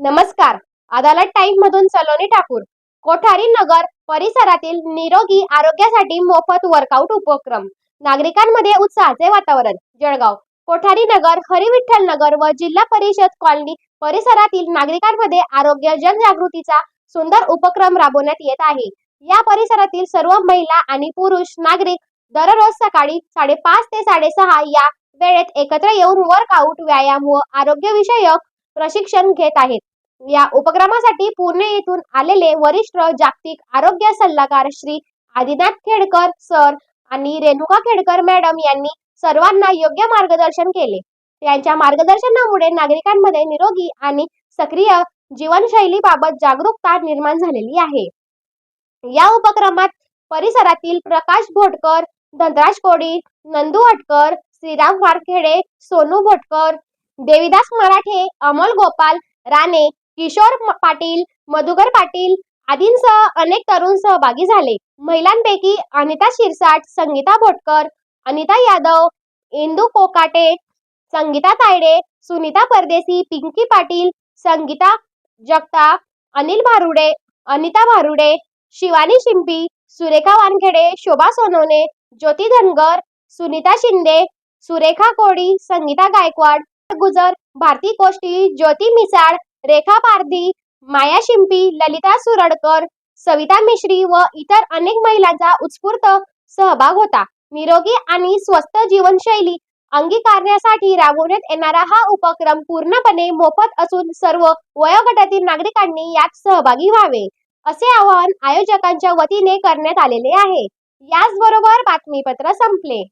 नमस्कार. अदालत टाइम मधून सलोनी ठाकूर. कोठारी नगर परिसरातील निरोगी आरोग्यासाठी मोफत वर्कआउट उपक्रम. नागरिकांमध्ये उत्साहाचे वातावरण. जळगाव. कोठारी नगर हरिविठ्ठल नगर व जिल्हा परिषद कॉलनी परिसरातील नागरिकांमध्ये आरोग्य जनजागृतीचा सुंदर उपक्रम राबवण्यात येत आहे. या परिसरातील सर्व महिला आणि पुरुष नागरिक दररोज सकाळी साडेपाच ते साडेसहा या वेळेत एकत्र येऊन वर्कआउट व्यायाम व आरोग्यविषयक प्रशिक्षण घेत आहेत. या उपक्रमासाठी पुणे येथून आलेले वरिष्ठ जागतिक आरोग्य सल्लागार श्री आदिनाथ खेडकर सर आणि रेणुका खेडकर मॅडम यांनी सर्वांना योग्य मार्गदर्शन केले. त्यांच्या मार्गदर्शनामुळे नागरिकांमध्ये निरोगी आणि सक्रिय जीवनशैलीबाबत जागरूकता निर्माण झालेली आहे. या उपक्रमात परिसरातील प्रकाश भोटकर धनराज कोडी नंदू हटकर श्रीराम वारखेडे सोनू भोटकर देविदास मराठे अमोल गोपाल राणे किशोर पाटील मधुकर पाटील आदींसह अनेक तरुण सहभागी झाले. महिलांपैकी अनिता शिरसाट संगीता भोटकर अनिता यादव इंदू कोकाटे संगीता तायडे सुनीता परदेसी पिंकी पाटील संगीता जगताप अनिल भारुडे अनिता भारुडे शिवानी शिंपी सुरेखा वानखेडे शोभा सोनवणे ज्योती धनगर सुनीता शिंदे सुरेखा कोडी संगीता गायकवाड गुजर भारती कोष्टी ज्योती मिसाळ रेखा पारधी माया शिंपी ललिता सुरडकर सविता मिश्री व इतर अनेक महिलांचा उत्स्फूर्त सहभाग होता. निरोगी आणि स्वस्थ जीवनशैली अंगीकारण्यासाठी राबवण्यात येणारा हा उपक्रम पूर्णपणे मोफत असून सर्व वयोगटातील नागरिकांनी यात सहभागी व्हावे असे आवाहन आयोजकांच्या वतीने करण्यात आलेले आहे. याचबरोबर बातमीपत्र संपले.